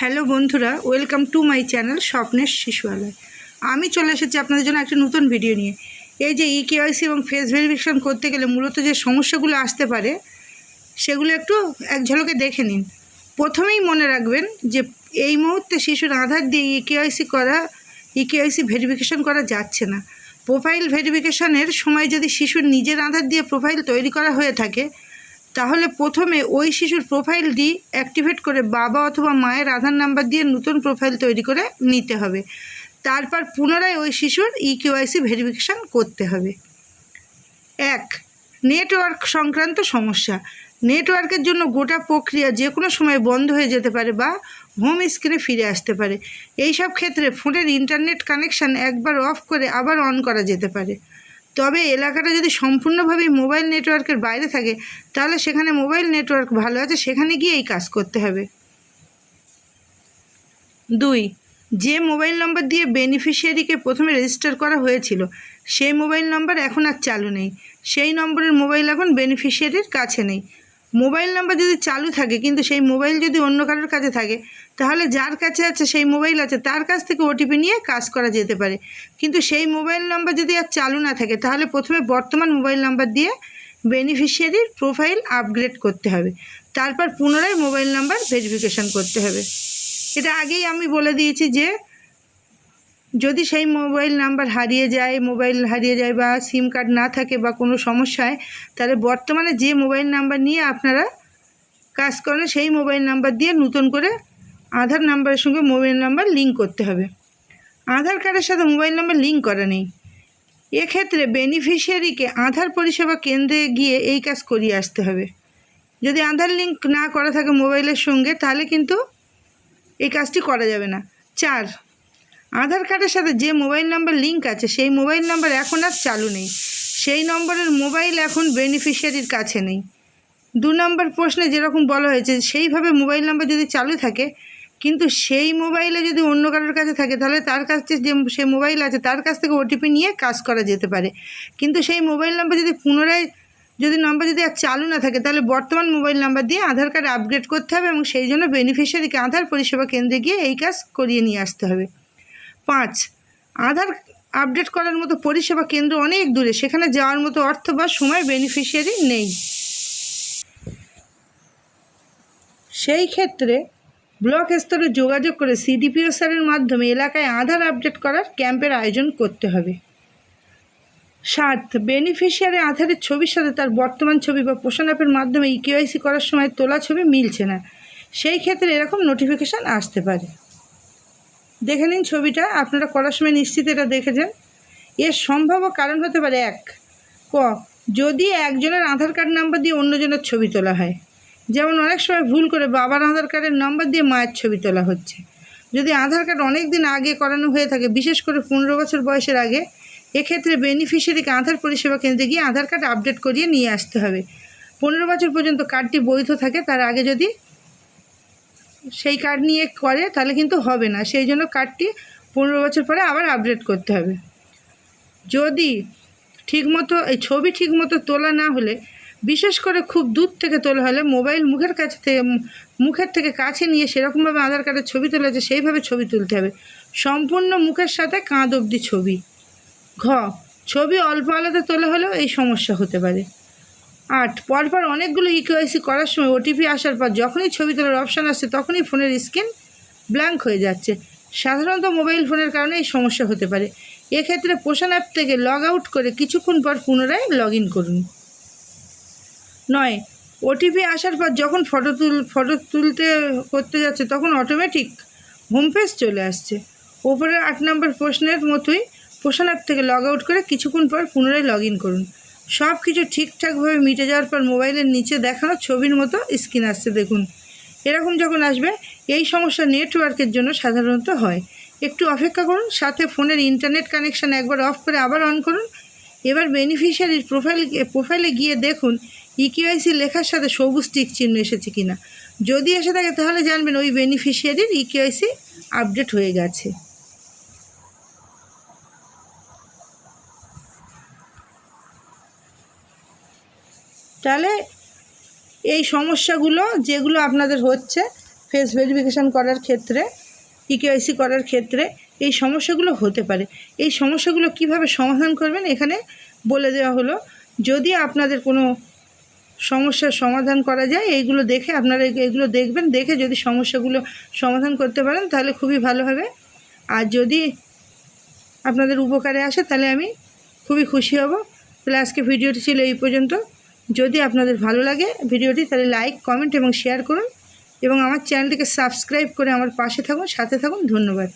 Hello বন্ধুরা, welcome to my channel স্বপ্নের শিশুয়ালয়। আমি চলে এসেছি আপনাদের জন্য একটা নতুন ভিডিও নিয়ে। এই যে ই কেওয়াইসি এবং ফেস ভেরিফিকেশান করতে গেলে মূলত যে সমস্যাগুলো আসতে পারে, সেগুলো একটু এক ঝলকে দেখে নিন। প্রথমেই মনে রাখবেন যে এই মুহূর্তে শিশুর আধার দিয়ে ই কেওয়াইসি করা ই কেওয়াইসি ভেরিফিকেশন করা যাচ্ছে না। প্রোফাইল ভেরিফিকেশানের সময় যদি শিশুর নিজের আধার দিয়ে প্রোফাইল তৈরি করা হয়ে থাকে তাহলে প্রথমে ওই শিশুর প্রোফাইলটি অ্যাক্টিভেট করে বাবা অথবা মায়ের আধার নাম্বার দিয়ে নতুন প্রোফাইল তৈরি করে নিতে হবে। তারপর পুনরায় ওই শিশুর ই কেওয়াইসি ভেরিফিকেশান করতে হবে। এক নেটওয়ার্ক সংক্রান্ত সমস্যা। নেটওয়ার্কের জন্য গোটা প্রক্রিয়া যে কোনো সময় বন্ধ হয়ে যেতে পারে বা হোম স্ক্রিনে ফিরে আসতে পারে। এই সব ক্ষেত্রে ফোনের ইন্টারনেট কানেকশান একবার অফ করে আবার অন করা যেতে পারে। তবে এলাকাটা যদি সম্পূর্ণভাবে মোবাইল নেটওয়ার্কের বাইরে থাকে, তাহলে সেখানে মোবাইল নেটওয়ার্ক ভালো আছে, সেখানে গিয়ে এই কাজ করতে হবে। দুই, যে মোবাইল নম্বর দিয়ে বেনিফিশিয়ারিকে প্রথমে রেজিস্টার করা হয়েছিল, সেই মোবাইল নম্বর এখন আর চালু নেই। সেই নম্বরের মোবাইল এখন বেনিফিশিয়ারির কাছে নেই। মোবাইল নাম্বার যদি চালু থাকে, কিন্তু সেই মোবাইল যদি অন্য কারোর কাছে থাকে, তাহলে যার কাছে আছে সেই মোবাইল আছে, তার কাছ থেকে ওটিপি নিয়ে কাজ করা যেতে পারে। কিন্তু সেই মোবাইল নাম্বার যদি আর চালু না থাকে, তাহলে প্রথমে বর্তমান মোবাইল নাম্বার দিয়ে বেনিফিশিয়ারির প্রোফাইল আপগ্রেড করতে হবে। তারপর পুনরায় মোবাইল নাম্বার ভেরিফিকেশান করতে হবে। এটা আগেই আমি বলে দিয়েছি যে যদি সেই মোবাইল নাম্বার হারিয়ে যায়, মোবাইল হারিয়ে যায় বা সিম কার্ড না থাকে বা কোনো সমস্যায়, তাহলে বর্তমানে যে মোবাইল নাম্বার নিয়ে আপনারা কাজ করেন, সেই মোবাইল নাম্বার দিয়ে নতুন করে আধার নাম্বারের সঙ্গে মোবাইল নাম্বার লিঙ্ক করতে হবে। আধার কার্ডের সাথে মোবাইল নাম্বার লিঙ্ক করা নেই। এক্ষেত্রে বেনিফিশিয়ারিকে আধার পরিষেবা কেন্দ্রে গিয়ে এই কাজ করিয়ে আসতে হবে। যদি আধার লিঙ্ক না করা থাকে মোবাইলের সঙ্গে, তাহলে কিন্তু এই কাজটি করা যাবে না। চার আধার কার্ডের সাথে যে মোবাইল নাম্বার লিঙ্ক আছে, সেই মোবাইল নাম্বার এখন আর চালু নেই। সেই নম্বরের মোবাইল এখন বেনিফিশিয়ারির কাছে নেই। দু নম্বর প্রশ্নে যেরকম বলা হয়েছে, সেইভাবে মোবাইল নাম্বার যদি চালু থাকে, কিন্তু সেই মোবাইলে যদি অন্য কারোর কাছে থাকে, তাহলে তার কাছে যে সে মোবাইল আছে, তার কাছ থেকে ওটিপি নিয়ে কাজ করা যেতে পারে। কিন্তু সেই মোবাইল নাম্বার যদি পুনরায়, যদি নাম্বার যদি আর চালু না থাকে, তাহলে বর্তমান মোবাইল নাম্বার দিয়ে আধার কার্ড আপগ্রেড করতে হবে এবং সেই জন্য বেনিফিশিয়ারিকে আধার পরিষেবা কেন্দ্রে গিয়ে এই কাজ করিয়ে নিয়ে আসতে হবে। পাঁচ। আধার আপডেট করার মতো পরিষেবা কেন্দ্র অনেক দূরে, সেখানে যাওয়ার মতো অর্থ বা সময় বেনিফিশিয়ারি নেই। সেই ক্ষেত্রে ব্লক স্তরে যোগাযোগ করে সিডিপিও স্যারের মাধ্যমে এলাকায় আধার আপডেট করার ক্যাম্পের আয়োজন করতে হবে। সাত বেনিফিশিয়ারি আধারের ছবির সাথে তার বর্তমান ছবি বা পোষণ অ্যাপের মাধ্যমে ইকেওয়াইসি করার সময় তোলা ছবি মিলছে না। সেই ক্ষেত্রে এরকম নোটিফিকেশান আসতে পারে। দেখে নিন ছবিটা, আপনারা করার সময় নিশ্চিত এটা দেখেছেন। এর সম্ভাব্য কারণ হতে পারে এক, ক, যদি একজনের আধার কার্ড নাম্বার দিয়ে অন্যজনের ছবি তোলা হয়, যেমন অনেক সময় ভুল করে বাবার আধার কার্ডের নাম্বার দিয়ে মায়ের ছবি তোলা হচ্ছে। যদি আধার কার্ড অনেক দিন আগে করানো হয়ে থাকে, বিশেষ করে পনেরো বছর বয়সের আগে, এক্ষেত্রে বেনিফিশিয়ারিকে আধার পরিষেবা কেন্দ্রে গিয়ে আধার কার্ড আপডেট করিয়ে নিয়ে আসতে হবে। পনেরো বছর পর্যন্ত কার্ডটি বৈধ থাকে, তার আগে যদি সেই কার্ড নিয়ে করে, তাহলে কিন্তু হবে না। সেই জন্য কার্ডটি পনেরো বছর পরে আবার আপডেট করতে হবে। যদি ঠিকমতো, এই ছবি ঠিকমতো তোলা না হলে, বিশেষ করে খুব দূর থেকে তোলা হলে মোবাইল মুখের কাছে থেকে, মুখের থেকে কাছে নিয়ে সেরকমভাবে আধার কার্ডের ছবি তোলা আছে সেইভাবে ছবি তুলতে হবে। সম্পূর্ণ মুখের সাথে কাঁধ অবধি ছবি। ঘ, ছবি অল্প আলাদা তোলা হলেও এই সমস্যা হতে পারে। আট। পরপর অনেকগুলো ইকেওয়াইসি করার সময় ওটিপি আসার পর যখনই ছবি তোলার অপশান আসছে তখনই ফোনের স্ক্রিন ব্ল্যাঙ্ক হয়ে যাচ্ছে। সাধারণত মোবাইল ফোনের কারণে এই সমস্যা হতে পারে। এক্ষেত্রে পোষণ অ্যাপ থেকে লগ আউট করে কিছুক্ষণ পর পুনরায় লগ ইন করুন। নয়। ওটিপি আসার পর যখন ফটো তুল ফটো তুলতে করতে যাচ্ছে, তখন অটোমেটিক হোম পেজ চলে আসছে। ওপরের আট নম্বর প্রশ্নের মতোই পোষণ অ্যাপ থেকে লগ আউট করে কিছুক্ষণ পর পুনরায় লগ ইন করুন। সব কিছু ঠিকঠাকভাবে মিটে যাওয়ার পর মোবাইলের নিচে দেখানো ছবির মতো স্ক্রিন আসছে, দেখুন। এরকম যখন আসবে, এই সমস্যা নেটওয়ার্কের জন্য সাধারণত হয়। একটু অপেক্ষা করুন, সাথে ফোনের ইন্টারনেট কানেকশান একবার অফ করে আবার অন করুন। এবার বেনিফিশিয়ারির প্রোফাইল, প্রোফাইলে গিয়ে দেখুন ইকিউআইসি লেখার সাথে সবুজ টিক চিহ্ন এসেছে কিনা। যদি এসে থাকে, তাহলে জানবেন ওই বেনিফিশিয়ারির ইকিউআইসি আপডেট হয়ে গেছে। তাহলে এই সমস্যাগুলো যেগুলো আপনাদের হচ্ছে ফেস ভেরিফিকেশান করার ক্ষেত্রে ইকেআইসি করার ক্ষেত্রে এই সমস্যাগুলো হতে পারে। এই সমস্যাগুলো কীভাবে সমাধান করবেন এখানে বলে দেওয়া হলো। যদি আপনাদের কোনো সমস্যার সমাধান করা যায়, এইগুলো দেখে আপনারা এগ- এগুলো দেখবেন, দেখে যদি সমস্যাগুলো সমাধান করতে পারেন, তাহলে খুবই ভালো হবে। আর যদি আপনাদের উপকারে আসে, তাহলে আমি খুবই খুশি হব। তাহলে আজকে ভিডিওটি ছিল এই পর্যন্ত। যদি আপনাদের ভালো লাগে ভিডিওটি, তাহলে লাইক কমেন্ট এবং শেয়ার করুন এবং আমার চ্যানেলটিকে সাবস্ক্রাইব করে আমার পাশে থাকুন, সাথে থাকুন, ধন্যবাদ।